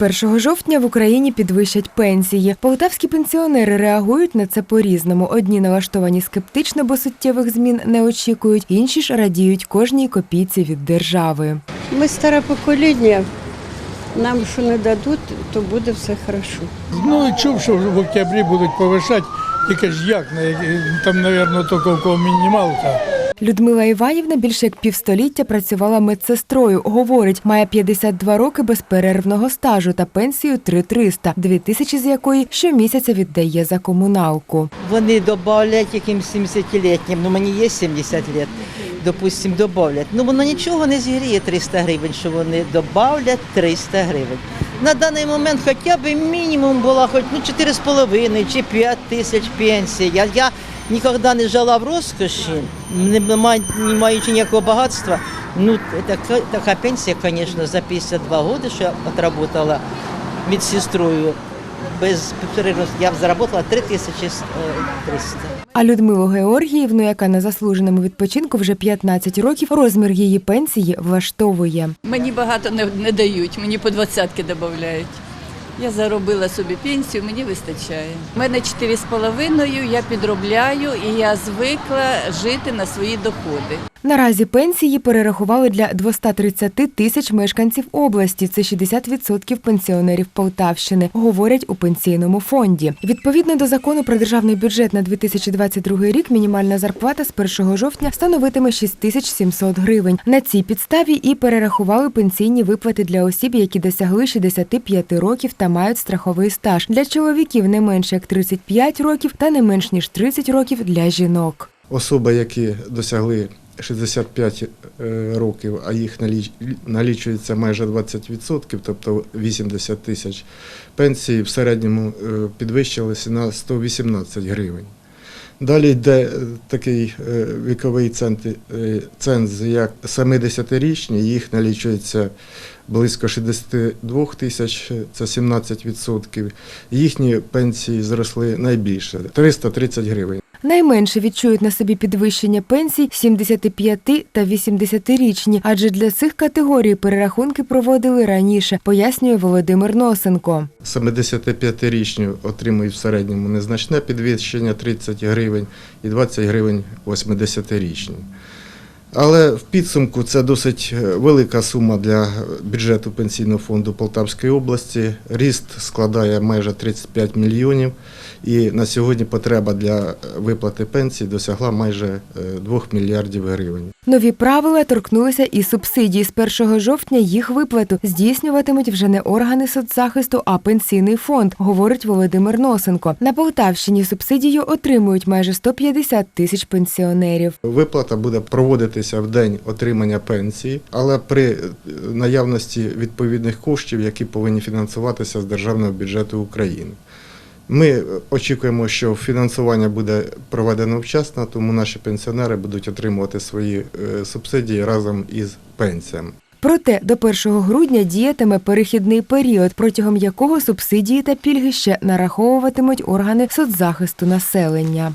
1 жовтня в Україні підвищать пенсії. Полтавські пенсіонери реагують на це по-різному. Одні налаштовані скептично, бо суттєвих змін не очікують, інші ж радіють кожній копійці від держави. Ми старе покоління. Нам що не дадуть, то буде все хорошо. Ну і чув, що в октябрі будуть повишати, тільки ж як, там, мабуть, тільки в кого мінімалка. Людмила Іванівна більше як півстоліття працювала медсестрою. Говорить, має 52 роки безперервного стажу та пенсію 3300, 2000 з якої щомісяця віддає за комуналку. Вони додають якимсь 70-літнім, ну мені є 70 років, допустим, додають. Ну воно нічого не зігріє 300 гривень, що вони додають 300 гривень. На даний момент хоча б мінімум була хоч ну, 4,5 чи 5 тисяч пенсій. Я, я ніколи не жила в розкоші, не, маючи ніякого багатства. Ну, така, така пенсія, звісно, за 52 роки, що я отработала медсестрою, без перерыву я заработала 3300. А Людмилу Георгіївну, яка на заслуженому відпочинку вже 15 років, розмір її пенсії влаштовує. Мені багато не, не дають, мені по двадцятки додають. Я заробила собі пенсію, мені вистачає. У мене чотири з половиною, я підробляю і я звикла жити на свої доходи. Наразі пенсії перерахували для 230 тисяч мешканців області. Це 60% пенсіонерів Полтавщини, говорять у пенсійному фонді. Відповідно до закону про державний бюджет на 2022 рік, мінімальна зарплата з 1 жовтня становитиме 6700 гривень. На цій підставі і перерахували пенсійні виплати для осіб, які досягли 65 років та мають страховий стаж. Для чоловіків не менше як 35 років та не менш ніж 30 років для жінок. Особи, які досягли 65 е, років, а їх налічується майже 20%, тобто 80 тисяч пенсії в середньому е, підвищилися на 118 гривень. Далі йде е, такий віковий ценз як 70-річні, їх налічується близько 62 тисяч, це 17%. Їхні пенсії зросли найбільше 330 гривень. Найменше відчують на собі підвищення пенсій 75 та 80-річні, адже для цих категорій перерахунки проводили раніше, пояснює Володимир Носенко. 75-річні отримують в середньому незначне підвищення 30 гривень і 20 гривень 80-річні. Але в підсумку це досить е, велика сума для бюджету пенсійного фонду Полтавської області. Ріст складає майже 35 мільйонів, і на сьогодні потреба для виплати пенсій досягла майже е, 2 мільярдів гривень. Нові правила торкнулися і субсидій. З 1 жовтня їх виплату здійснюватимуть вже не органи соцзахисту, а пенсійний фонд, говорить Володимир Носенко. На Полтавщині субсидію отримують майже 150 тисяч пенсіонерів. Виплата буде проводитися в день отримання пенсії, але при е, наявності відповідних коштів, які повинні фінансуватися з державного бюджету України. Ми е, очікуємо, що фінансування буде проведено вчасно, тому наші пенсіонери будуть отримувати свої е, субсидії разом із пенсіями. Проте до 1 грудня діятиме перехідний період, протягом якого субсидії та пільги ще нараховуватимуть органи соцзахисту населення.